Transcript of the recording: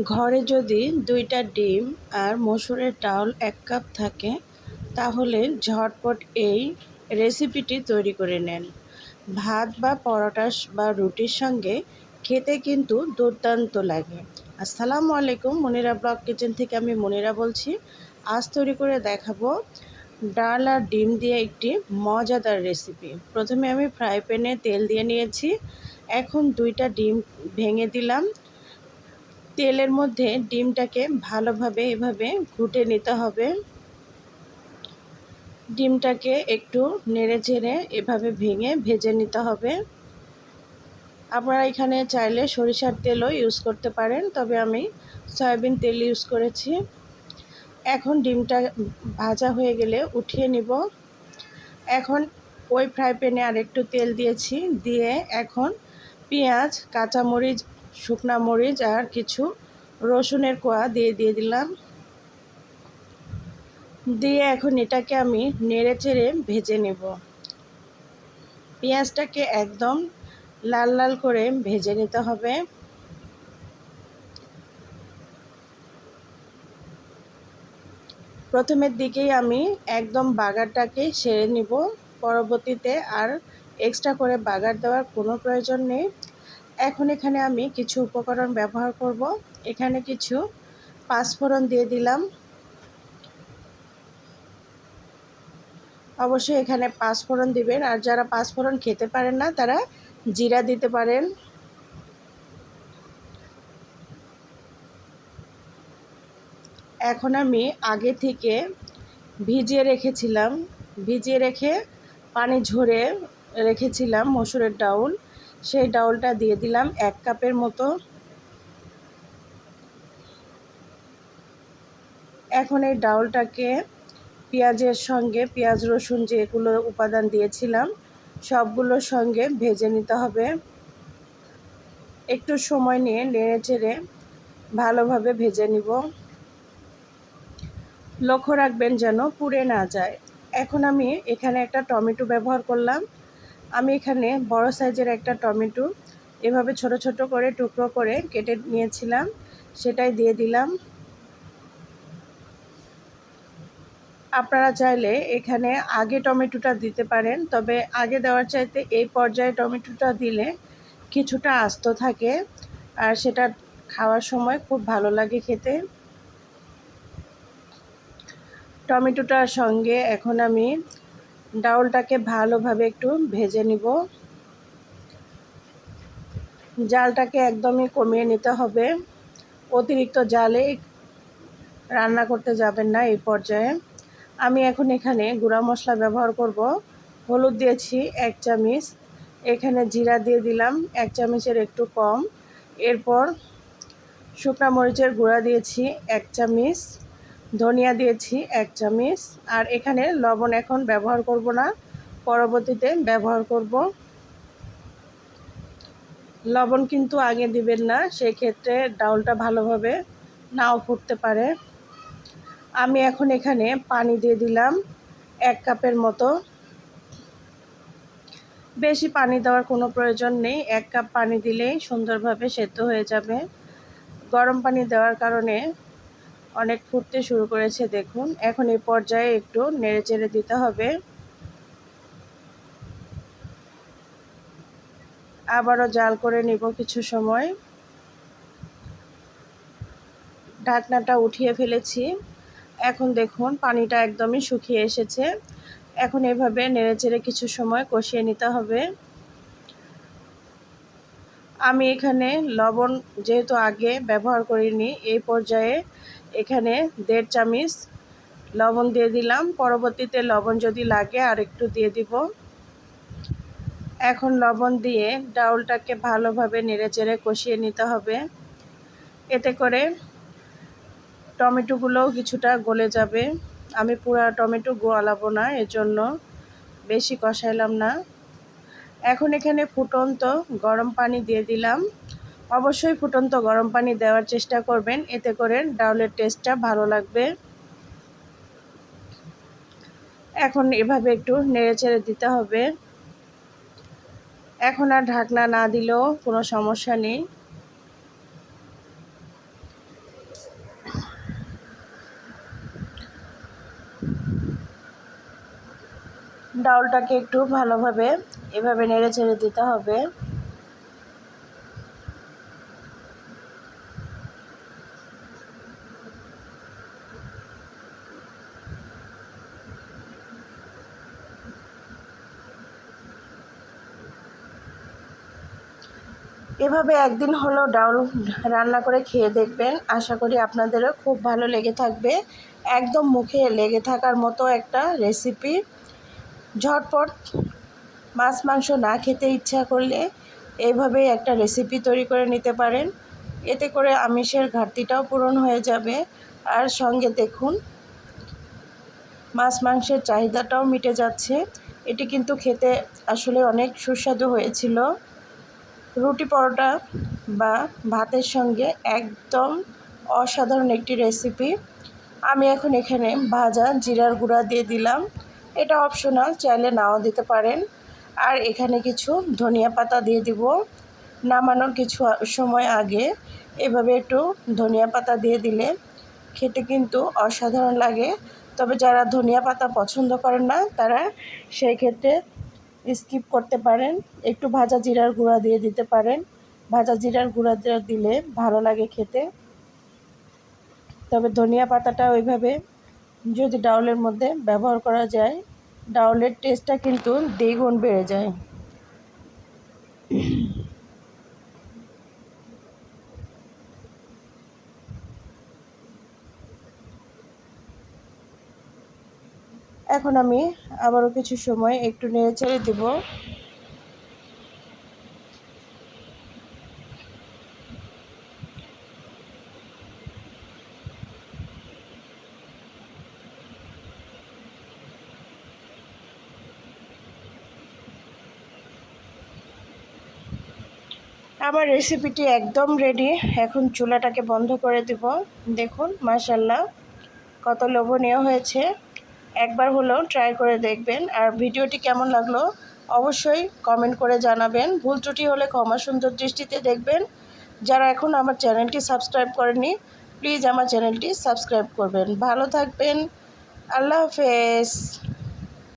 ঘরে যদি দুইটা ডিম আর মসুরের ডাল এক কাপ থাকে, তাহলে ঝটপট এই রেসিপিটি তৈরি করে নেন। ভাত বা পরোটা বা রুটির সঙ্গে খেতে কিন্তু দুর্দান্ত লাগে। আসসালামু আলাইকুম, মনিরা ব্লক কিচেন থেকে আমি মনিরা বলছি। আজ তৈরি করে দেখাবো ডাল আর ডিম দিয়ে একটি মজাদার রেসিপি। প্রথমে আমি ফ্রাই প্যানে তেল দিয়ে নিয়েছি। এখন দুইটা ডিম ভেঙে দিলাম। তেলের মধ্যে ডিমটাকে ভালোভাবে এভাবে ঘুটে নিতে হবে। ডিমটাকে একটু নেড়ে চেড়ে এভাবে ভেঙে ভেজে নিতে হবে। আপনারা এখানে চাইলে সরিষার তেলও ইউজ করতে পারেন, তবে আমি সয়াবিন তেল ইউজ করেছি। এখন ডিমটা ভাজা হয়ে গেলে উঠিয়ে নিব। এখন ওই ফ্রাই প্যানে আর একটু তেল দিয়েছি, দিয়ে এখন পেঁয়াজ, কাঁচামরিচ শুকনা মরিচ আর কিছু রসুনের কোয়া দিয়ে দিয়ে দিলাম। দিয়ে এখন এটাকে আমি নেড়ে চেড়ে ভেজে নেব। পেঁয়াজটাকে একদম লাল লাল করে ভেজে নিতে হবে। প্রথমের দিকেই আমি একদম বাগারটাকে সেরে নিব। পরবর্তীতে আর এক্সট্রা করে বাগার দেওয়ার কোনো প্রয়োজন নেই। এখন এখানে আমি কিছু উপকরণ ব্যবহার করব। এখানে কিছু পাঁচফোড়ন দিয়ে দিলাম। অবশ্যই এখানে পাঁচফোড়ন দিবেন আর যারা পাঁচফোড়ন খেতে পারেন না, তারা জিরা দিতে পারেন। এখন আমি আগে থেকে ভিজিয়ে রেখেছিলাম। ভিজিয়ে রেখে পানি ঝরে রেখেছিলাম মসুরের ডাউল। সেই ডাউলটা দিয়ে দিলাম এক কাপের মতো। এখন এই ডাউলটাকে পেঁয়াজের সঙ্গে, পেঁয়াজ, রসুন যেগুলো উপাদান দিয়েছিলাম সবগুলোর সঙ্গে ভেজে নিতে হবে। একটু সময় নিয়ে নেড়ে চেড়ে ভালোভাবে ভেজে নিব। লক্ষ্য রাখবেন যেন পুড়ে না যায়। এখন আমি এখানে একটা টমেটো ব্যবহার করলাম। আমি এখানে বড় সাইজের একটা টমেটো এভাবে ছোট ছোট করে টুকরো করে কেটে নিয়েছিলাম, সেটাই দিয়ে দিলাম। আপনারা চাইলে এখানে আগে টমেটোটা দিতে পারেন, তবে আগে দেওয়ার চাইতে এই পর্যায়ে টমেটোটা দিলে কিছুটা আস্ত থাকে আর সেটা খাওয়ার সময় খুব ভালো লাগে খেতে। টমেটোটার সঙ্গে এখন আমি ডাউলটাকে ভালোভাবে একটু ভেজে নিব। জালটাকে একদমই কমিয়ে নিতে হবে। অতিরিক্ত জালে রান্না করতে যাবেন না এই পর্যায়ে। আমি এখন এখানে গুঁড়া মশলা ব্যবহার করব। হলুদ দিয়েছি এক চামচ। এখানে জিরা দিয়ে দিলাম এক চামচের একটু কম। এরপর শুকনা মরিচের গুঁড়া দিয়েছি এক চামচ। ধনিয়া দিয়েছি, এক চামচ। আর এখানে লবণ এখন ব্যবহার করব না, পরবর্তীতে ব্যবহার করব। লবণ কিন্তু আগে দিবেন না, সেক্ষেত্রে ডাউলটা ভালোভাবে নাও ফুটতে পারে। আমি এখন এখানে পানি দিয়ে দিলাম এক কাপের মতো। বেশি পানি দেওয়ার কোনো প্রয়োজন নেই, এক কাপ পানি দিলেই সুন্দরভাবে সেদ্ধ হয়ে যাবে। গরম পানি দেওয়ার কারণে অনেক ফুটতে শুরু করেছে, দেখুন। এখন এই পর্যায়ে একটু নেড়ে চেড়ে দিতে হবে। আবারও জাল করে নিব কিছু সময়। ঢাকনাটা উঠিয়ে ফেলেছি। এখন দেখুন, পানিটা একদমই শুকিয়ে এসেছে। এখন এভাবে নেড়ে চেড়ে কিছু সময় কষিয়ে নিতে হবে। আমি এখানে লবণ যেহেতু আগে ব্যবহার করিনি এই পর্যায়ে এখানে দেড় চামচ লবণ দিয়ে দিলাম। পরবর্তীতে লবণ যদি লাগে আর একটু দিয়ে দিব। এখন লবণ দিয়ে ডাউলটাকে ভালোভাবে নেড়ে চেড়ে কষিয়ে নিতে হবে। এতে করে টমেটোগুলোও কিছুটা গলে যাবে। আমি পুরা টমেটো গোয়ালাবো না, এজন্য বেশি কষাইলাম না। এখন এখানে ফুটন্ত গরম পানি দিয়ে দিলাম। অবশ্যই ফুটন্ত গরম পানি দেওয়ার চেষ্টা করবেন। এতে করে ডাউলের টেস্টটা ভালো লাগবে। এখন এভাবে একটু নেড়ে ছেড়ে দিতে হবে। এখন আর ঢাকনা না দিলেও কোনো সমস্যা নেই। ডাউলটাকে একটু ভালোভাবে এভাবে নেড়ে ছেড়ে দিতে হবে। এভাবে একদিন হলো ডাউল রান্না করে খেয়ে দেখবেন। আশা করি আপনাদেরও খুব ভালো লেগে থাকবে। একদম মুখে লেগে থাকার মতো একটা রেসিপি ঝটপট মাছ, মাংস না খেতে ইচ্ছা করলে এইভাবেই একটা রেসিপি তৈরি করে নিতে পারেন। এতে করে আমিষের ঘাটতিটাও পূরণ হয়ে যাবে। আর সঙ্গে দেখুন, মাছ, মাংসের চাহিদাটাও মিটে যাচ্ছে। এটি কিন্তু খেতে আসলে অনেক সুস্বাদু হয়েছিল। রুটি পরোটা বা ভাতের সঙ্গে একদম অসাধারণ একটি রেসিপি আমি এখন এখানে ভাজা জিরার গুঁড়া দিয়ে দিলাম। এটা অপশনাল চাইলে নাও দিতে পারেন। আর এখানে কিছু ধনিয়া পাতা দিয়ে দিব। নামানোর কিছু সময় আগে এভাবে একটু ধনিয়া পাতা দিয়ে দিলে খেতে কিন্তু অসাধারণ লাগে। তবে যারা ধনিয়া পাতা পছন্দ করেন না, তারা সেই ক্ষেত্রে স্কিপ করতে পারেন। একটু ভাজা জিরার গুঁড়া দিয়ে দিতে পারেন। ভাজা জিরার গুঁড়া দিলে ভালো লাগে খেতে। তবে ধনিয়া পাতাটা ওইভাবে যদি ডাউলের মধ্যে ব্যবহার করা যায়, ডাউলের টেস্টটা কিন্তু দ্বিগুণ বেড়ে যায়। এখন আমি আবারও কিছু সময় একটু নেড়ে ছেড়ে দেবো। আমার রেসিপিটি একদম রেডি এখন চুলাটাকে বন্ধ করে দেব। দেখুন মাশাল্লাহ কত লোভনীয় হয়েছে। একবার হলেও ট্রাই করে দেখবেন। আর ভিডিওটি কেমন লাগল অবশ্যই কমেন্ট করে জানাবেন। ভুল ত্রুটি হলে ক্ষমা সুন্দর দৃষ্টিতে দেখবেন। যারা এখন আমার চ্যানেলটি সাবস্ক্রাইব করেনি প্লিজ আমার চ্যানেলটি সাবস্ক্রাইব করবেন। ভালো থাকবেন। আল্লাহ হাফেজ।